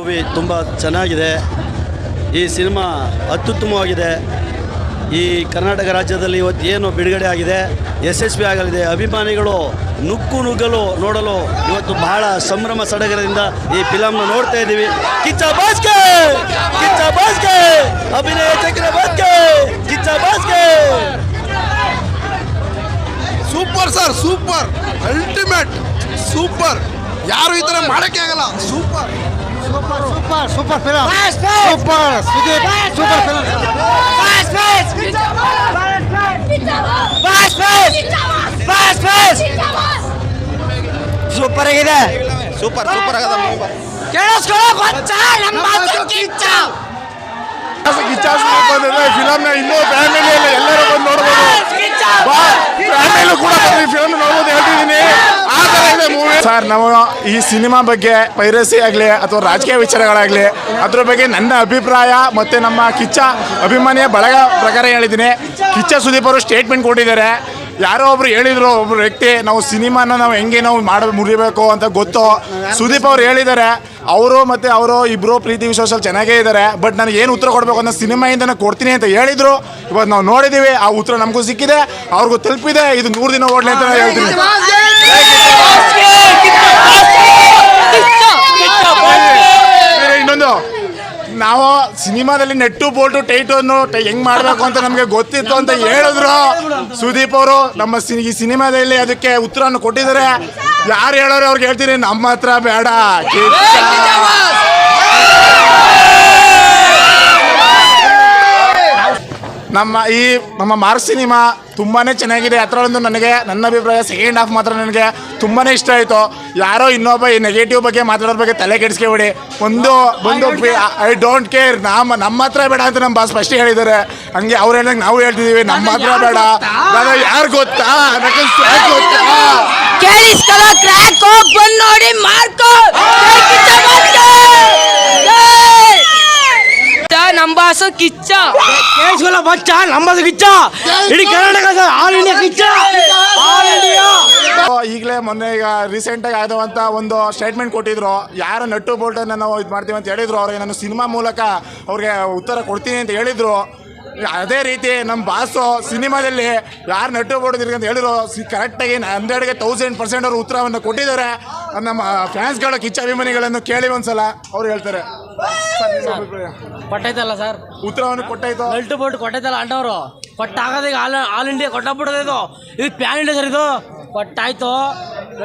Movie ತುಂಬ ಚೆನ್ನಾಗಿದೆ. ಈ ಸಿನಿಮಾ ಅತ್ಯುತ್ತಮವಾಗಿದೆ. ಈ ಕರ್ನಾಟಕ ರಾಜ್ಯದಲ್ಲಿ ಇವತ್ತು ಏನು ಬಿಡುಗಡೆ ಆಗಿದೆ, ಯಶಸ್ವಿ ಆಗಲಿದೆ, ಅಭಿಮಾನಿಗಳು ನುಕ್ಕು ನುಗ್ಗಲು ನೋಡಲು ಇವತ್ತು ಬಹಳ ಸಂಭ್ರಮ ಸಡಗರದಿಂದ ಈ ಫಿಲಮ್ನ ನೋಡ್ತಾ ಇದ್ದೀವಿ. ಕಿಚ್ಚ ಬಾಸ್ಕೆ ಕಿಚ್ಚ ಬಾಸ್ಕೆ ಅಭಿನಯ ಚಕ್ರವರ್ತಿ Kichcha ಬಾಸ್ಕೆ super sir, super. Ultimate super. ಯಾರು ಈ ಥರ ಮಾಡೋಕ್ಕೆ ಆಗಲ್ಲ. Super. Super super film super Sudeep super film super ಆಗಿದೆ ಸೂಪರ್ ಸೂಪರ್ ಆಗದ ಫಿಲಮ್ ಇನ್ನೂ ಫ್ಯಾಮಿಲಿಯಲ್ಲಿ ಎಲ್ಲರೂ ಬಂದು ನೋಡ್ಬೋದು ಫ್ಯಾಮಿಲಿ ಕೂಡ ಫಿಲಮ್ ನೋಡ್ಬೋದು ಹೇಳ್ತಿದ್ದೀನಿ ಆ ಥರ ಇದೆ ಮೂವಿ ಸರ್, ನಾವು ಈ ಸಿನಿಮಾ ಬಗ್ಗೆ ಪೈರಸಿ ಆಗಲಿ ಅಥವಾ ರಾಜಕೀಯ ವಿಚಾರಗಳಾಗಲಿ, ಅದ್ರ ಬಗ್ಗೆ ನನ್ನ ಅಭಿಪ್ರಾಯ ಮತ್ತು ನಮ್ಮ ಕಿಚ್ಚ ಅಭಿಮಾನಿಯ ಬಳಗ ಪ್ರಕಾರ ಹೇಳಿದ್ದೀನಿ. ಕಿಚ್ಚ ಸುದೀಪ್ ಅವರು ಸ್ಟೇಟ್ಮೆಂಟ್ ಕೊಟ್ಟಿದ್ದಾರೆ. ಯಾರೋ ಒಬ್ರು ಹೇಳಿದ್ರು, ಒಬ್ರು ವ್ಯಕ್ತಿ, ನಾವು ಸಿನಿಮಾನ ನಾವು ಹೆಂಗೆ ನಾವು ಮಾಡ, ಮುರಿಬೇಕು ಅಂತ ಗೊತ್ತು, ಸುದೀಪ್ ಅವ್ರು ಹೇಳಿದ್ದಾರೆ. ಅವರು ಮತ್ತೆ ಅವರು ಇಬ್ಬರು ಪ್ರೀತಿ ವಿಶ್ವಾಸಲ್ಲಿ ಚೆನ್ನಾಗೇ ಇದ್ದಾರೆ. ಬಟ್ ನನಗೆ ಏನು ಉತ್ತರ ಕೊಡಬೇಕು ಅನ್ನೋ ಸಿನಿಮಾಯಿಂದ ಕೊಡ್ತೀನಿ ಅಂತ ಹೇಳಿದ್ರು. ಇವತ್ತು ನಾವು ನೋಡಿದ್ದೀವಿ ಆ ಉತ್ತರ ನಮಗೂ ಸಿಕ್ಕಿದೆ, ಅವ್ರಿಗೂ ತಲುಪಿದೆ. ಇದು ನೂರು ದಿನ ಓಡ್ಲಿ ಅಂತ ನಾನು ಹೇಳ್ತೀನಿ ಬೇರೆ ಇನ್ನೊಂದು ನಾವು ಸಿನಿಮಾದಲ್ಲಿ ನೆಟ್ಟು ಬೋಲ್ಟು ಟೈಟು ಅನ್ನು ಹೆಂಗ್ ಮಾಡಬೇಕು ಅಂತ ನಮಗೆ ಗೊತ್ತಿತ್ತು ಅಂತ ಹೇಳಿದ್ರು. ಸುದೀಪ್ ಅವರು ನಮ್ಮ ಈ ಸಿನಿಮಾದಲ್ಲಿ ಅದಕ್ಕೆ ಉತ್ತರವನ್ನು ಕೊಟ್ಟಿದ್ದಾರೆ. ಯಾರು ಹೇಳೋರು ಅವ್ರಿಗೆ ಹೇಳ್ತೀನಿ ನಮ್ಮ ಹತ್ರ ಬೇಡ ಕಿಚ್ಚ. ನಮ್ಮ ಈ ನಮ್ಮ ಮಾರ್ ಸಿನಿಮಾ ತುಂಬಾ ಚೆನ್ನಾಗಿದೆ. ಅದರಲ್ಲೊಂದು ನನಗೆ ನನ್ನ ಅಭಿಪ್ರಾಯ ಸೆಕೆಂಡ್ ಹಾಫ್ ಮಾತ್ರ ನನಗೆ ತುಂಬಾ ಇಷ್ಟ ಆಯಿತು. ಯಾರೋ ಇನ್ನೊಬ್ಬ ಈ ನೆಗೆಟಿವ್ ಬಗ್ಗೆ ಮಾತಾಡೋದ್ರ ಬಗ್ಗೆ ತಲೆ ಕೆಡಿಸ್ಕೊಬೇಡಿ. ಒಂದು ಒಂದು ಐ ಡೋಂಟ್ ಕೇರ್ ನಮ್ಮ ನಮ್ಮ ಹತ್ರ ಬೇಡ ಅಂತ ನಮ್ಮ ಬಾಸ್ ಫಸ್ಟ್ ಹೇಳಿದ್ದಾರೆ. ಹಂಗೆ ಅವ್ರು ಹೇಳಿದಂಗೆ ನಾವು ಹೇಳ್ತಿದ್ದೀವಿ ನಮ್ಮ ಹತ್ರ ಬೇಡ. ಯಾರು ಗೊತ್ತಾ? ಗೊತ್ತಾ? ಕೇಳಿಸ್ಕೊಳ್ಳೋ ಕ್ರ್ಯಾಕ್ ಬಂದ್ ನೋಡಿ ಮಾರ್ಕೋ! ಬಾಸು ಕಿಚ್ಚ. ಕೇಳಿಸ್ಕೊಳ್ಳ ಬಚ್ಚ ನಮ್ಮದು ಕಿಚ್ಚ. ಇಡೀ Karnataka all India Kichcha. All India ಈಗಲೇ ಮೊನ್ನೆ ಈಗ ರೀಸೆಂಟಾಗಿ ಆದಂಥ ಒಂದು ಸ್ಟೇಟ್ಮೆಂಟ್ ಕೊಟ್ಟಿದ್ರು. ಯಾರು ನಟ್ಟು ಬೋಲ್ಟನ್ನು ನಾವು ಇದು ಮಾಡ್ತೀವಿ ಅಂತ ಹೇಳಿದ್ರು. ಅವ್ರಿಗೆ ನಾನು ಸಿನಿಮಾ ಮೂಲಕ ಅವ್ರಿಗೆ ಉತ್ತರ ಕೊಡ್ತೀನಿ ಅಂತ ಹೇಳಿದ್ರು. ಅದೇ ರೀತಿ ನಮ್ಮ ಬಾಸು ಸಿನಿಮಾದಲ್ಲಿ ಯಾರು ನಟ್ಟು ಬೋರ್ಡ್ ಅಂತ ಹೇಳಿದ್ರು. ಕರೆಕ್ಟಾಗಿ ಹಂಡ್ರೆಡ್ಗೆ ತೌಸಂಡ್ ಪರ್ಸೆಂಟ್ ಅವರು ಉತ್ತರವನ್ನು ಕೊಟ್ಟಿದ್ದಾರೆ. ನಮ್ಮ ಫ್ಯಾನ್ಸ್ಗಳ ಕಿಚ್ಚ ಅಭಿಮಾನಿಗಳನ್ನು ಕೇಳಿ ಒಂದ್ಸಲ ಅವ್ರು ಹೇಳ್ತಾರೆ? ಕೊಟ್ಟೈತಲ್ಲ ಸರ್? ಉತ್ತರವನ್ನು ಕೊಟ್ಟಾಯ್ತು ಬೆಲ್ಟ್ ಬೋಲ್ಟ್ ಕೊಟ್ಟೈತಲ್ಲ ಅಣ್ಣವರು ಕೊಟ್ಟಾಗದ ಈಗ ಆಲ್ ಆಲ್ ಇಂಡಿಯಾ ಕೊಟ್ಟಾಗ್ಬಿಡೋದು ಇದು. ಇದು ಪ್ಯಾನ್ ಇಂಡಿಯಾ ಸರ್ ಇದು. ಕೊಟ್ಟಾಯ್ತು.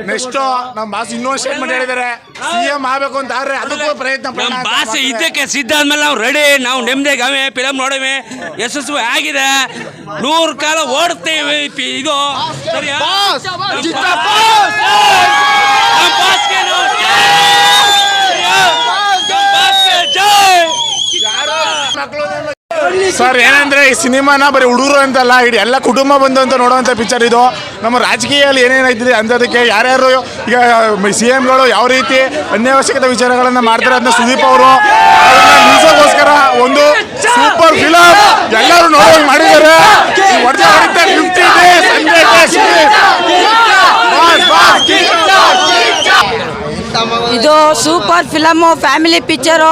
ನೆಕ್ಸ್ಟ್ ನಮ್ಮ ಬಾಸ್ ಇನ್ನೊಂದು ಸ್ಟೇಟ್ಮೆಂಟ್ ಹೇಳಿದ್ದಾರೆ. ಸಿ ಎಂ ಆಗಬೇಕು ಅಂತ ಆದ್ರೆ ಅದಕ್ಕೂ ಪ್ರಯತ್ನ ನಮ್ಮ ಭಾಷೆ. ಇದಕ್ಕೆ ಸಿದ್ಧ ಆದ್ಮೇಲೆ ನಾವು ರೆಡಿ ನಾವು ನೆಮ್ಮದಿ ಗಮೆ ಫಿಲಮ್ ನೋಡವೆ. ಯಶಸ್ವಿ ಆಗಿದೆ. ನೂರು ಕಾಲ ಓಡುತ್ತೇವೆ. ಇದು ಸರಿಯಾ? ನಮ್ಮ ಬಾಸ್! ನಮ್ಮ ಬಾಸ್ಗೆ ನಾವು ಜೈ! ಸರಿಯಾ? ನಮ್ಮ ಬಾಸ್ಗೆ ಜೈ! ಸರ್ ಏನಂದ್ರೆ ಈ ಸಿನಿಮಾನ ಬರೀ ಹುಡುಗರು ಅಂತಲ್ಲ, ಇಡೀ ಎಲ್ಲ ಕುಟುಂಬ ಬಂದು ಅಂತ ನೋಡುವಂಥ ಪಿಕ್ಚರ್ ಇದು. ನಮ್ಮ ರಾಜಕೀಯದಲ್ಲಿ ಏನೇನಾಯ್ತಿದೆ ಅಂಥದಕ್ಕೆ ಯಾರ್ಯಾರು ಈಗ ಸಿ ಎಮ್ಗಳು ಯಾವ ರೀತಿ ಅನ್ಯಾವಶ್ಯಕತೆ ವಿಚಾರಗಳನ್ನು ಮಾಡ್ತಾರೆ ಅದನ್ನ ಸುದೀಪ್ ಅವರು ನಿಲ್ಸೋಕ್ಕೋಸ್ಕರ ಒಂದು ಸೂಪರ್ ಫಿಲಮ್ ಎಲ್ಲರೂ ನೋಡಿ ಮಾಡಿದ್ದಾರೆ. ಇದು ಸೂಪರ್ ಫಿಲಮ್ ಫ್ಯಾಮಿಲಿ ಪಿಕ್ಚರು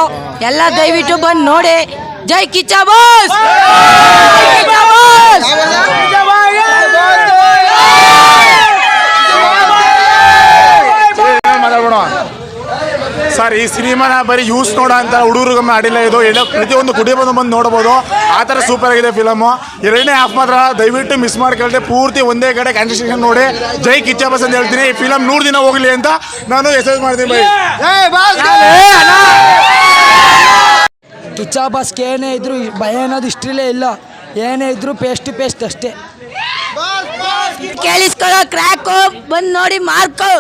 ಎಲ್ಲ ದಯವಿಟ್ಟು ಬಂದು ನೋಡಿ. ಜೈ ಕಿಚ್ಚ ಬಾಸ್ ಸರ್ ಈ ಸಿನಿಮಾನ ಬರೀ ಯೂಸ್ ನೋಡೋ ಅಂತ ಹುಡುಗರಿಗೆ ಮಾಡಿಲ್ಲ ಇದು ಎಲ್ಲ ಪ್ರತಿಯೊಂದು ಕುಟುಂಬದ ಬಂದು ನೋಡ್ಬೋದು. ಆ ಥರ ಸೂಪರ್ ಆಗಿದೆ ಫಿಲಮು ಎರಡನೇ ಹಾಫ್ ಮಾತ್ರ ದಯವಿಟ್ಟು ಮಿಸ್ ಮಾಡ್ಕೊಳ್ದೆ. ಪೂರ್ತಿ ಒಂದೇ ಕಡೆ ಕಾನ್ಸಂಟ್ರೇಷನ್ ನೋಡಿ. ಜೈ ಕಿಚ್ಚ ಬಸ್ ಅಂತ ಹೇಳ್ತೀನಿ. ಈ ಫಿಲಮ್ ನೂರು ದಿನ ಹೋಗ್ಲಿ ಅಂತ ನಾನು ಎಸ್ ಮಾಡ್ತೀನಿ. ಬೈ ಕಿಚ್ಚ ಬಾಸ್ಗೆ ಏನೇ ಇದ್ರು ಭಯ ಅನ್ನೋದು ಇಷ್ಟಿರಲೇ ಇಲ್ಲ. ಏನೇ ಇದ್ರು ಪೇಸ್ಟ್ ಪೇಸ್ಟ್ ಅಷ್ಟೇ. ಕೇಳಿಸ್ಕೊಳ್ಳೋ ಕ್ರ್ಯಾಕು ಬಂದು ನೋಡಿ ಮಾರ್ಕೋ.